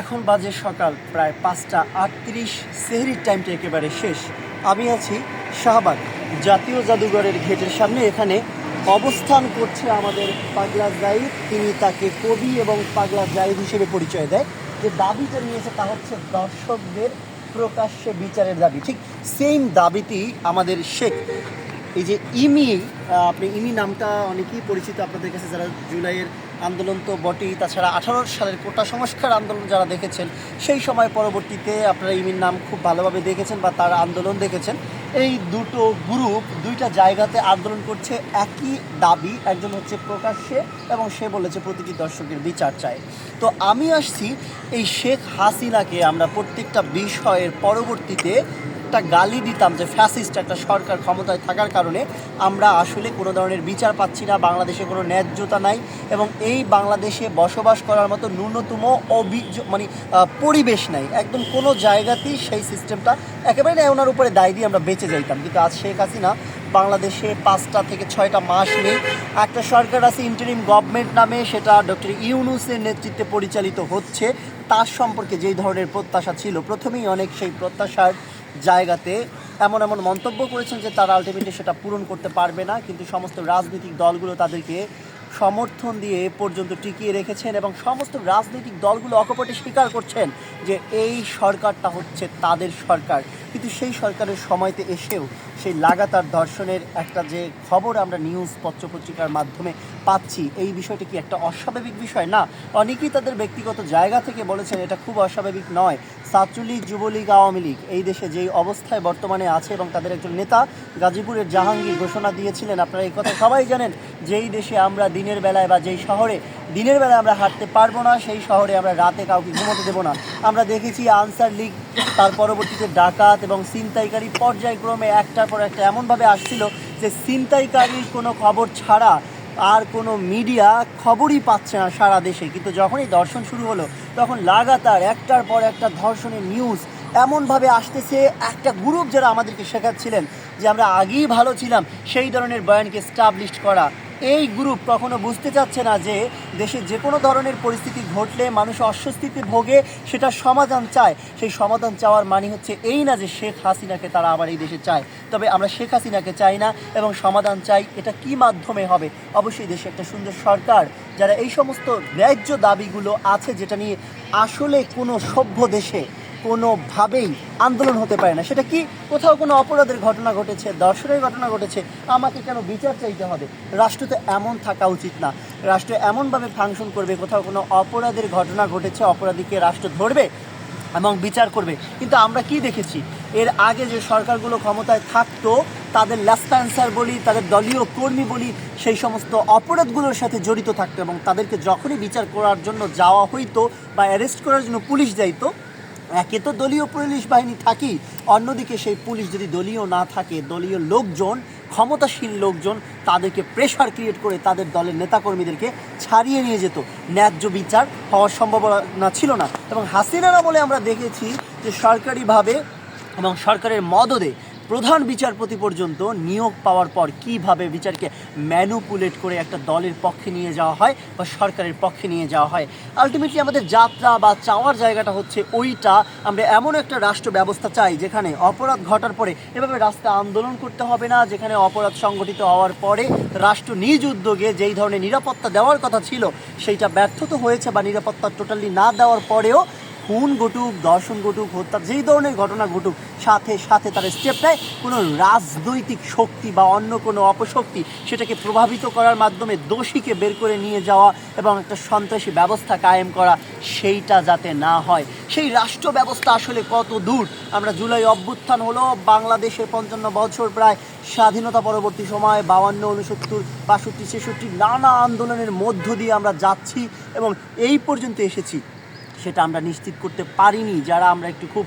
এখন বাজে সকাল, প্রায় পাঁচটা আটত্রিশ, সেহরির টাইমটা একেবারে শেষ। আমি আছি শাহবাগ, জাতীয় জাদুঘরের গেটের সামনে। এখানে অবস্থান করছে আমাদের পাগলা জাহিদ। তিনি তাকে কবি এবং পাগলা জাহিদ হিসেবে পরিচয় দেয়। যে দাবিটা নিয়েছে তা হচ্ছে দর্শকদের প্রকাশ্যে বিচারের দাবি। ঠিক সেম দাবিটি আমাদের শেখ। এই যে ইমি আপনি ইমি নামটা অনেকেই পরিচিত আপনাদের কাছে, যারা জুলাইয়ের আন্দোলন তো বটেই। তাছাড়া আঠারো সালের কোটা সংস্কার আন্দোলন যারা দেখেছেন, সেই সময় পরবর্তীতে আপনারা ইমির নাম খুব ভালোভাবে দেখেছেন বা তার আন্দোলন দেখেছেন। এই দুটো গ্রুপ দুইটা জায়গাতে আন্দোলন করছে একই দাবি, একজন হচ্ছে প্রকাশ্যে এবং সে বলেছে প্রতিটি দর্শকের বিচার চায় তো আমি আসছি এই শেখ হাসিনাকে আমরা প্রত্যেকটা বিষয়ের পরবর্তীতে একটা গালি দিতাম যে ফ্যাসিস্ট একটা সরকার ক্ষমতায় থাকার কারণে, আমরা আসলে কোনো ধরনের বিচার পাচ্ছি না, বাংলাদেশে কোনো ন্যায্যতা নাই এবং এই বাংলাদেশে বসবাস করার মতো ন্যূনতম অভিযোগ মানে পরিবেশ নাই। একদম কোনো জায়গাতেই সেই সিস্টেমটা একেবারে নেই, ওনার উপরে দায় দিয়ে আমরা বেঁচে যাইতাম। কিন্তু আজ শেখ হাসিনা বাংলাদেশে পাঁচটা থেকে ছয়টা মাস নেই, একটা সরকার আছে ইন্টারিম গভর্নমেন্ট নামে, সেটা ডক্টর ইউনুসের নেতৃত্বে পরিচালিত হচ্ছে। তার সম্পর্কে যেই ধরনের প্রত্যাশা ছিল, প্রথমেই অনেক সেই প্রত্যাশার জায়গাতে এমন এমন মন্তব্য করেছেন যে তারা আলটিমেটলি সেটা পূরণ করতে পারবে না, কিন্তু সমস্ত রাজনৈতিক দলগুলো তাদেরকে সমর্থন দিয়ে এ পর্যন্ত টিকিয়ে রেখেছেন এবং সমস্ত রাজনৈতিক দলগুলো অকপটে স্বীকার করছেন যে এই সরকারটা হচ্ছে তাদের সরকার। কিন্তু সেই সরকারের সময়তে এসেও সেই লাগাতার ধর্ষণের একটা যে খবর আমরা নিউজ পত্রপত্রিকার মাধ্যমে পাচ্ছি, এই বিষয়টি কি একটা অস্বাভাবিক বিষয়? না, অনেকেই তাদের ব্যক্তিগত জায়গা থেকে বলেছেন এটা খুব অস্বাভাবিক নয়। ছাত্রলীগ যুবলীগ আওয়ামী লীগ এই দেশে যেই অবস্থায় বর্তমানে আছে এবং তাদের একজন নেতা গাজীপুরের জাহাঙ্গীর ঘোষণা দিয়েছিলেন, আপনারা এই কথা সবাই জানেন, যেই দেশে আমরা দিনের বেলায় বা যেই শহরে, দিনের বেলায় আমরা হাঁটতে পারব না, সেই শহরে আমরা রাতে কাউকে ঘুমোতে দেবো না। আমরা দেখেছি আনসার লিগ, তার পরবর্তীতে ডাকাত এবং ছিনতাইকারী পর্যায়ক্রমে একটার পর একটা এমনভাবে আসছিল যে ছিনতাইকারীর কোনো খবর ছাড়া আর কোনো মিডিয়া খবরই পাচ্ছে না সারা দেশে। কিন্তু যখনই দর্শন শুরু হলো, তখন লাগাতার একটার পর একটা ধর্ষণের নিউজ এমনভাবে আসতেছে, একটা গ্রুপ যারা আমাদেরকে শেখাচ্ছিলেন যে আমরা আগেই ভালো ছিলাম, সেই ধরনের বয়ানকে স্টাবলিশ করা। এই গ্রুপ কখনো বুঝতে চাচ্ছে না যে দেশে যে কোনো ধরনের পরিস্থিতি ঘটলে মানুষ অস্বস্তিতে ভোগে, সেটা সমাধান চায়। সেই সমাধান চাওয়ার মানে হচ্ছে এই না যে শেখ হাসিনাকে তারা আবার এই দেশে চায়। তবে আমরা শেখ হাসিনাকে চাই না এবং সমাধান চাই, এটা কি মাধ্যমে হবে? অবশ্যই দেশে একটা সুন্দর সরকার, যারা এই সমস্ত ন্যায্য দাবিগুলো আছে, যেটা নিয়ে আসলে কোনো সভ্য দেশে কোনোভাবেই আন্দোলন হতে পারে না। সেটা কি? কোথাও কোনো অপরাধের ঘটনা ঘটেছে, দর্শনের ঘটনা ঘটেছে, আমাকে কেন বিচার চাইতে হবে? রাষ্ট্র তো এমন থাকা উচিত না। রাষ্ট্র এমনভাবে ফাংশন করবে, কোথাও কোনো অপরাধের ঘটনা ঘটেছে, অপরাধীকে রাষ্ট্র ধরবে এবং বিচার করবে। কিন্তু আমরা কি দেখেছি? এর আগে যে সরকারগুলো ক্ষমতায় থাকতো, তাদের ল্যাসপ্যান্সার বলি, তাদের দলীয় কর্মী বলি, সেই সমস্ত অপরাধগুলোর সাথে জড়িত থাকতো এবং তাদেরকে যখনই বিচার করার জন্য যাওয়া হইতো বা অ্যারেস্ট করার জন্য পুলিশ যাইতো একে তো দলীয় পুলিশ বাহিনী থাকি, অন্যদিকে সেই পুলিশ যদি দলীয় না থাকে, দলীয় লোকজন, ক্ষমতাশীল লোকজন, তাদেরকে প্রেশার ক্রিয়েট করে তাদের দলের নেতাকর্মীদেরকে ছাড়িয়ে নিয়ে যেত। ন্যায্য বিচার হওয়ার সম্ভাবনা ছিল না। এবং হাসিনারা বলে আমরা দেখেছি যে সরকারিভাবে এবং সরকারের মদদে প্রধান বিচারপতি পর্যন্ত নিয়োগ পাওয়ার পর কীভাবে বিচারকে ম্যানুপুলেট করে একটা দলের পক্ষে নিয়ে যাওয়া হয় বা সরকারের পক্ষে নিয়ে যাওয়া হয়? আলটিমেটলি আমাদের যাত্রা বা চাওয়ার জায়গাটা হচ্ছে ওইটা। আমরা এমন একটা রাষ্ট্র ব্যবস্থা চাই যেখানে অপরাধ ঘটার পরে এভাবে রাস্তা আন্দোলন করতে হবে না, যেখানে অপরাধ সংগঠিত হওয়ার পরে রাষ্ট্র নিজ উদ্যোগে যেই ধরনের নিরাপত্তা দেওয়ার কথা ছিল, সেইটা ব্যর্থ তো হয়েছে বা নিরাপত্তা টোটালি না দেওয়ার পরেও খুন ঘটুক দর্শন ঘটুক, হত্যা, যেই ধরনের ঘটনা ঘটুক, সাথে সাথে তার স্টেপ নেয়। কোনো রাজনৈতিক শক্তি বা অন্য কোনো অপশক্তি সেটাকে প্রভাবিত করার মাধ্যমে দোষীকে বের করে নিয়ে যাওয়া এবং একটা সন্ত্রাসী ব্যবস্থা কায়েম করা, সেইটা যাতে না হয়। সেই রাষ্ট্র ব্যবস্থা আসলে কত দূর? আমরা জুলাই অভ্যুত্থান হলো বাংলাদেশের পঞ্চান্ন বছর প্রায় স্বাধীনতা পরবর্তী সময়, বাউান্ন উনসত্তর বাষট্টি, ছেষট্টি, নানা আন্দোলনের মধ্য দিয়ে আমরা যাচ্ছি এবং এই পর্যন্ত এসেছি। সেটা আমরা নিশ্চিত করতে পারিনি। যারা আমরা একটু খুব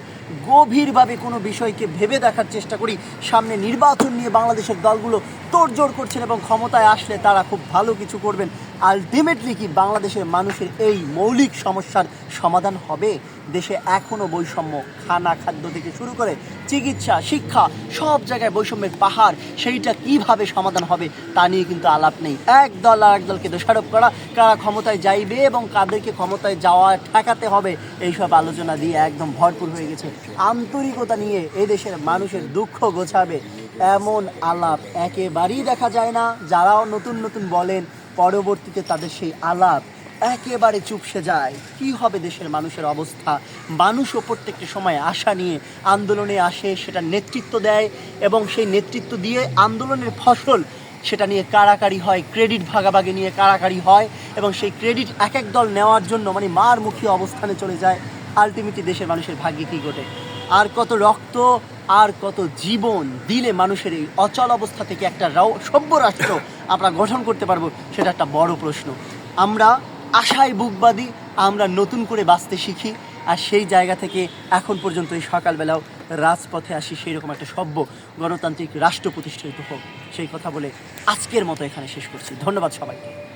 গভীরভাবে কোনো বিষয়কে ভেবে দেখার চেষ্টা করি, সামনে নির্বাচন নিয়ে বাংলাদেশের দলগুলো তোড়জোড় করছেন এবং ক্ষমতায় আসলে তারা খুব ভালো কিছু করবেন। আলটিমেটলি কি বাংলাদেশের মানুষের এই মৌলিক সমস্যার সমাধান হবে? দেশে এখনও বৈষম্য খানা খাদ্য থেকে শুরু করে চিকিৎসা, শিক্ষা, সব জায়গায় বৈষম্যের পাহাড়, সেইটা কীভাবে সমাধান হবে তা নিয়ে কিন্তু আলাপ নেই। এক দল আর এক দলকে দোষারোপ করা, কারা ক্ষমতায় যাইবে এবং কাদেরকে ক্ষমতায় যাওয়া ঠেকাতে হবে, এইসব আলোচনা দিয়ে একদম ভরপুর হয়ে গেছে। আন্তরিকতা নিয়ে এদেশের মানুষের দুঃখ গোছাবে, এমন আলাপ একেবারেই দেখা যায় না। যারাও নতুন নতুন বলেন পরবর্তীতে তাদের সেই আলাপ একেবারে চুপসে যায়। কি হবে দেশের মানুষের অবস্থা? মানুষও প্রত্যেকটা সময় আশা নিয়ে আন্দোলনে আসে, সেটা নেতৃত্ব দেয় এবং সেই নেতৃত্ব দিয়ে আন্দোলনের ফসল সেটা নিয়ে কারাকারি হয়, ক্রেডিট ভাগাভাগি নিয়ে কারাকারি হয় এবং সেই ক্রেডিট এক এক দল নেওয়ার জন্য মানে মারমুখী অবস্থানে চলে যায়। আলটিমেটলি দেশের মানুষের ভাগ্যে কী ঘটে? আর কত রক্ত আর কত জীবন দিলে মানুষের এই অচল অবস্থা থেকে একটা সভ্য রাষ্ট্র আমরা গঠন করতে পারব, সেটা একটা বড় প্রশ্ন। আমরা আশায় বুকবাদী, আমরা নতুন করে বাঁচতে শিখি, আর সেই জায়গা থেকে এখন পর্যন্ত এই সকালবেলাও রাজপথে আসি সেই রকম একটা সভ্য, গণতান্ত্রিক রাষ্ট্র প্রতিষ্ঠিত হোক। সেই কথা বলে আজকের মতো এখানে শেষ করছি। ধন্যবাদ সবাইকে।